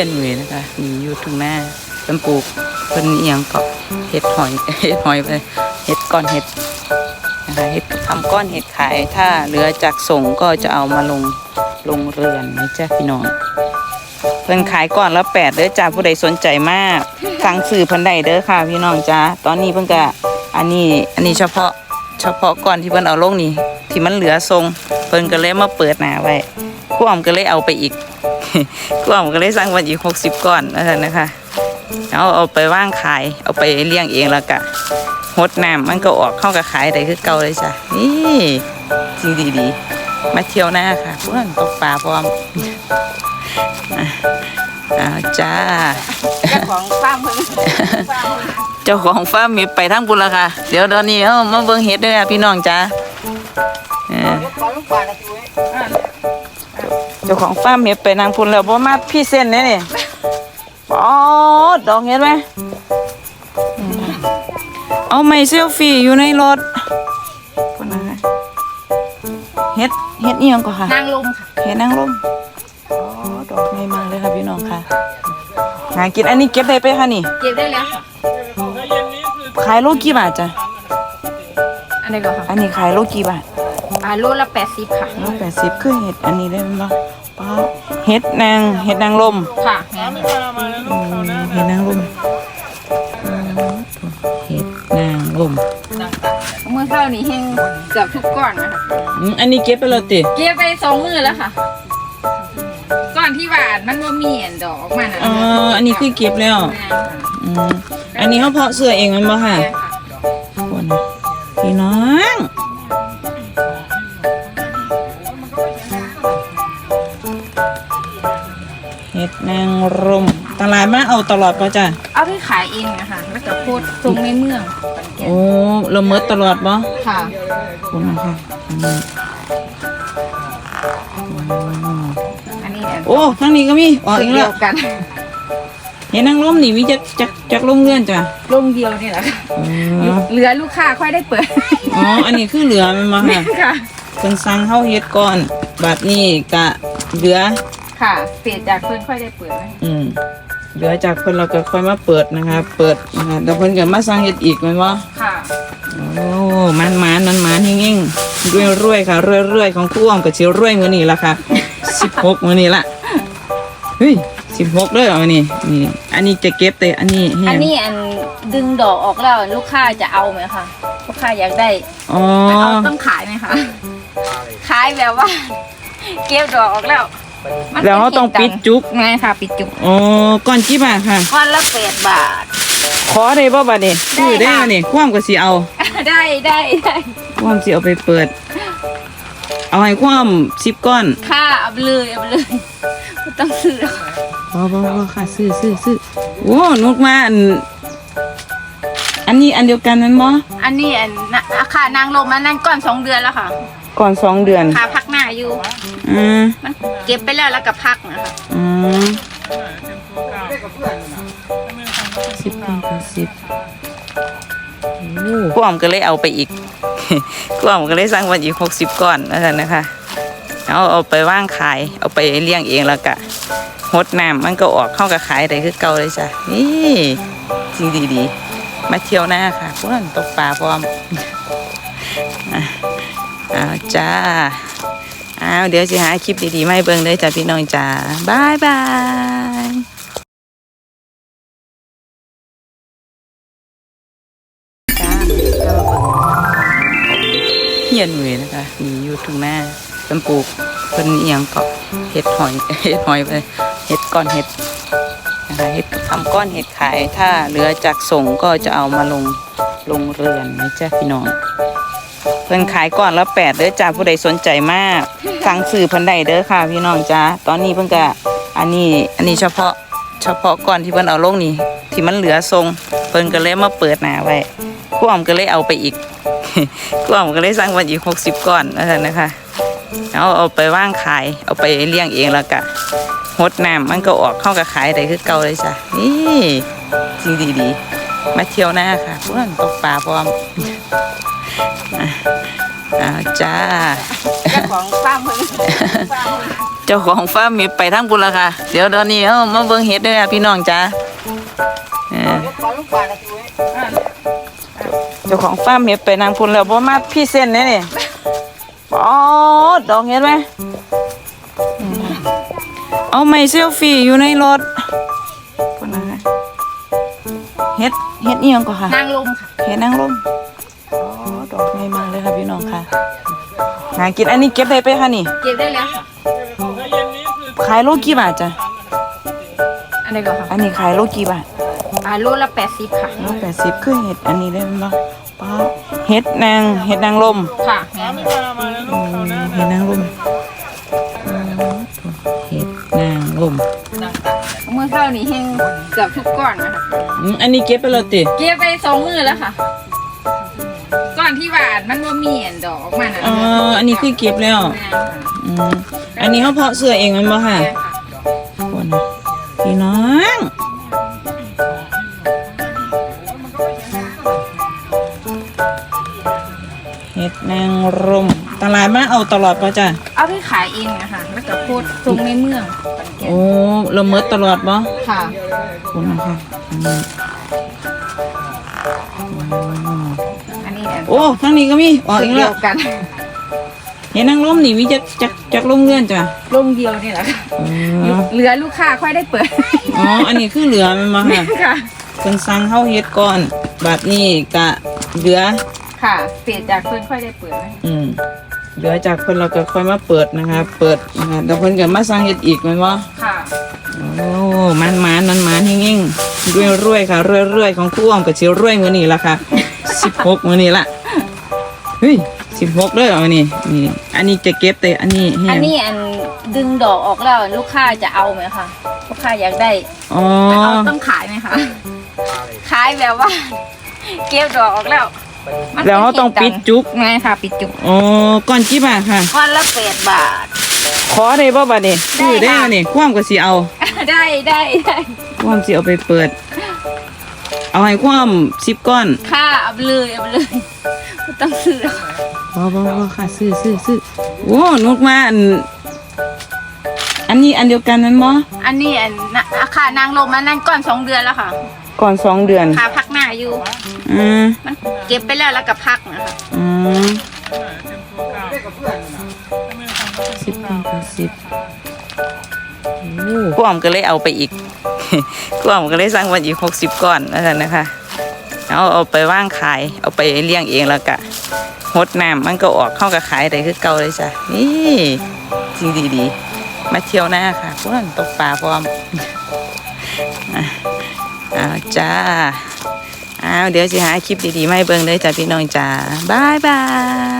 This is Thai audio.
ยนเวยนะคะมีอยู่ตรงหน้าเป็นปลูกเป็นเอียงเกาะเห็ดหอยเห็ดหอยไปเห็ดก้อนเห็ดนะคะเห็ดทำก้อนเห็ดขายถ้าเหลือจากส่งก็จะเอามาลงลงเรือนนะจ๊ะพี่น้องเพิ่นขายก่อนละแปดเด้อจ้าผู้ใดสนใจมากสั่งซื้อเพิ่นได้เด้อค่ะพี่น้องจ้าตอนนี้เพิ่นก็อันนี้อันนี้เฉพาะเฉพาะก่อนที่เพิ่นเอาลงนี่ที่มันเหลือทรงเพิ่นก็เลยมาเปิดหน้าไว้ ครู่อมก็เลยเอาไปอีกครู่อมก็เลยสั่งวันอีกหกสิบก้อนนั่นนะคะเอาเอาไปว่างขายเอาไปเลี้ยงเองแล้วก็หดน้ำมันก็ออกเข้ากับขายได้คือเก่าเลยจ้ะนี่สิ่งดีๆมาเที่ยวหน้าค่ะเพื่อนตกปลาพร้อมอ้าวจ้าเจ้าของฟาร์มเจ้าของฟาร์มมีไปทั้งบุญละค่ะ เดี๋ยวตอนนี้เอามาเบิ่งเห็ดด้วยพี่น้องจ้า เออขอลูกปลาละตัวอ่าเจ้าของฟาร์มเห็ดไปนางพุ่นแล้วบ่มาพี่เส้นเนี่ยนี่อ๋อดอกเห็ดไหมอืมเอาไม่เซลฟี่อยู่ในรถพุ่นนะคะเห็ดเห็ดเอียงก็ค่ะนางลมค่ะเห็ดนางรมอ๋อดอกใหญ่มากเลยค่ะพี่น้องค่ะหากินอันนี้เก็บได้ไปค่ะนี่เก็บได้แล้วค่ะขายโลกี่บาทจ้ะอันนี้ก็ค่ะอันนี้ขายโลกี่บาท อ่าโลละแปดสิบค่ะโลแปดสิบคือเห็ดอันนี้ได้ไหมป้าเห็ดนางเห็ดนางรมค่ะอืมเห็ดนางรมอืมเห็ดนางรมเมื่อเช้านี้เฮงเกือบทุกก้อนนะคะอืมอันนี้เก็บไปแล้วติเก็บไปสองมือแล้วค่ะก้อนที่หวานมันว่ามีอันดอกออกมาน่ะอ๋ออันนี้คือเก็บแล้วแม่ค่ะอืมอันนี้เขาเพาะเสื้อเองมันบ่ค่ะแม่ค่ะ มาเอาตลอดป่ะจ้ะเอาไปขายเองนะคะแล้วก็โคตรตรงในเมืองโอ้เราเมิดตลอดป่ะค่ะคุณนะคะอืมอันนี้เนี่ยโอ้ทางนี้ก็มีออกอีกเดีแล้ยววกันเห็นนางรมนี่มีจักจักจักลงเงื่อนจ้ะลงเดียวนี่แหละค่ะอ๋อเหลือลูกค้าค่อยได้เปิดอ๋ออันนี้คือเหลือมันมาค่ะค่ะเพิ่นสั่งเฮาเฮ็ดก่อนบัดนี้กะเหลือ ค่ะเปลี่ยนจากเพื่อนค่อยได้เปิดไหมอืม เหลือจากเพิ่นเราก็ค่อยมาเปิดนะคะ เปิดนะคะแล้วเพิ่นก็มาสั่งเฮ็ดอีกแม่นบ่ค่ะโอ้มันมันมันมันเฮงๆรวยรวยๆค่ะรวยรวยๆของครูอ้อมก็สิรวยมื้อนี้ล่ะค่ะ16มื้อนี้ล่ะเฮ้ย16เด้อเอานี่นี่ อันนี้จะเก็บแต่อันนี้แห้อันงนี้อันดึงดอกออกแล้วลูกค้าจะเอาไหมคะลูกค้าอยากได้อ๋อเอาต้องขายไหมคะขายแบบว่า เก็บดอกออกแล้ว มันแล้วเขาต้องปิดจุกไงค่ะ ปิดจุกอ๋อก่อนกี่บาทค่ะก้อนละแปดบาท ขอได้บ่บัดนี้ได้ซื้อได้ค่ะบัดนี้ความก็สิเอา ได้ได้ได้ความสิเอาไปเปิด เอาให้ความ10ก้อน ค่ะเอาไปเลยเอาไปเลยไม่ต้องซื้อหรอกบ่บ่บ่ค่ะซื้อซื้อซื้อโอ้นุกมาอันอันนี้อันเดียวกันนั้นบ่อันนี้อันนะค่ะนางลมอันนั้นก้อนสองเดือนแล้วค่ะ ก่อนสองเดือนค่ะพักหน้า อยู่ อืมมันเก็บไปแล้วแล้วก็พักนะคะอืมสิบก้อนกับสิบกูอมก็เลยเอาไปอีกกูอมก็เลยสั่งวันอีกหกสิบก้อนนั่นนะคะเอาเอาไปว่างขายเอาไปเลี้ยงเองแล้วก็หดน้ำมันก็ออกเข้ากับขายได้คือเก่าเลยจ้ะนี่สิ่งดีๆมาเที่ยวหน้าค่ะเพื่อนตกปลาพร้อมอะเอาจ้าเอาเดี๋ยวสิหาคลิปดีๆมาให้เบิ่งเลยจ้ะพี่น้องจ้าบายบายเฮียนเวยนะคะมีอยู่ตรงหน้าเป็นปลูกเป็นเอียงเกาะเห็ดหอยเห็ดหอยไปเห็ดก้อนเห็ดนะคะเห็ดทำก้อนเห็ดขายถ้าเหลือจากส่งก็จะเอามาลงลงเรือนนะจ้ะพี่น้อง เพิ่นขายก่อนละแปดเด้อจ้าผู้ใดสนใจมากสั่งซื้อเพิ่นได้เด้อค่ะ พี่น้องจ้าตอนนี้เพิ่นก็อันนี้อันนี้เฉพาะเฉพาะก่อนที่เพิ่นเอาลงนี่ ที่มันเหลือทรงเพิ่นก็เลยมาเปิดหน้าไว้ครู่อมก็เลยเอาไปอีกครู่อมก็เลยสั่งวันอีกหกสิบก้อนนั่นนะคะเอาเอาไปว่างขายเอาไปเลี้ยงเองแล้วก็หดน้ำมันก็ออกเข้ากับขายได้คือเก่าเลยจ้ะนี่สิ่งดีๆมาเที่ยวหน้าค่ะเพื่อนตกปลาพร้อม อ้าวจ้า เจ้าของฟาร์มเพิ่นฟาร์มเพิ่นเจ้าของฟาร์มมีไปทั้งบุญละค่ะ เดี๋ยวตอนนี้เอามาเบิ่งเห็ดด้วยนะพี่น้องจ้าเออเจ้าของฟาร์มเห็ดไปนางพุนแล้วบ่มาพี่เส้นเนี่ยนี่อ๋อดอกเห็ดไหมอืมเอาไม่เซลฟี่อยู่ในรถคนนั้นนะเห็ดเห็ดนี่ยังก็ค่ะ นางลมค่ะ เห็ดนางรมอ๋อ ดอกใหญ่มากเลยค่ะพี่น้องค่ะหากินอันนี้เก็บได้ไปค่ะนี่ เก็บได้แล้วค่ะ ขายโลกี่บาทจ้ะ อันนี้ก็ค่ะ อันนี้ขายโลกี่บาท อ่าโลละแปดสิบค่ะ โลแปดสิบคือเห็ดอันนี้ได้ไหมป้าเห็ดนางเห็ดนางลม ค่ะแม่นอืมเห็ดนางลมอืมเห็ดนางลมเมื่อเช้านี้แห้งเกือบทุกก้อนนะคะอืมอันนี้เก็บไปแล้วติ เก็บไปสองมือแล้วค่ะก้ อนที่หวานมันว่ามีอันดอกออกมาน่ะอ๋ออันนี้คือเก็บแล้ว แม่นค่ะอืมอันนี้เขาเพาะเสื้อเองมันบ่ค่ะ แม่นค่ะคนนะพี่น้องเห็ดนางรมตลาดมาเอาตลอดป่ะจ้ะเอาไปขายเองนะคะแล้วก็โคตรตรงในเมืองขอนแก่นโอ้เราเมิดตลอดป่ะค่ะคุณนะคะอัน โอ้ทั้งนี้ก็มีออกอีกเดีแล้ยววกันเห็นนางรมนี่มีจักจักจักลงเงื่อนจ้ะลงเดียวนี่แหละค่ะอ๋อเหลือลูกค้าค่อยได้เปิดอ๋ออันนี้คือเหลือมันมาค่ะค่ะ เพิ่นสั่งเข้าเฮ็ดก่อนบัดนี้กะเหลือ ค่ะเปลี่ยนจากเพื่อนค่อยได้เปิดนะอืมเหลือจากเพิ่นเราก็ค่อยมาเปิดนะคะ เปิดนะคะแล้วเพิ่นก็มาสั่งเฮ็ดอีกแม่นบ่ค่ะ โอ้มันหมานมันหมานเฮงๆรวยรวยๆค่ะรวยรวยๆของครูอ้อมก็สิรวยมื้อนี้ละค่ะ 16มื้อนี้ละ เฮ้ย16เด้อเอานี่นี่ อันนี้จะเก็บแต่อันนี้แห้อันงนี้อันดึงดอกออกแล้วลูกค้าจะเอาไหมคะลูกค้าอยากได้อ๋อเอาต้องขายไหมคะขายแบบว่า เก็บดอกออกแล้วมันแล้วเขาต้องปิดจุกไงค่ะ ปิดจุกอ๋อก่อนกี่บาทค่ะก้อนละแปดบาท ขอได้บ่บัดนี้ได้ซื้อได้ค่ะอันนี่ความก็สิเอา ได้ได้ได้ความสิเอาไปเปิด เอาให้ความ10ก้อน ค่ะเอาไปเลยเอาไปเลย ไม่ต้องซื้อหรอกบ่บ่บ่ค่ะซื้อซื้อซื้อโอ้นุกมาอัน อันนี้อันเดียวกันนั้นบ่อันนี้อันนะค่ะนางลมอันนั้นก้อนสองเดือนแล้วค่ะก่อนสองเดือนค่ะพักหน้าอยู่ อืมมันเก็บไปแล้วแล้วก็พักนะคะอืมสิบก้อนเป็นสิบกูอมก็เลยเอาไปอีกกูอมก็เลยสั่งมาอีกหกสิบก้อนนั่นนะคะ เอาเอาไปว่างขาย เอาไปเลี้ยงเองแล้วก็หดน้ำมันก็ออกเข้ากับขายได้คือเก่าเลยจ้ะนี่จริงดีๆมาเที่ยวหน้าค่ะพวกนั้นตกปลาพร้อมอ้าวจ้าอ้าวเดี๋ยวสิหาคลิปดีๆมาให้เบิ่งเลยจ้ะพี่น้องจ้าบายบาย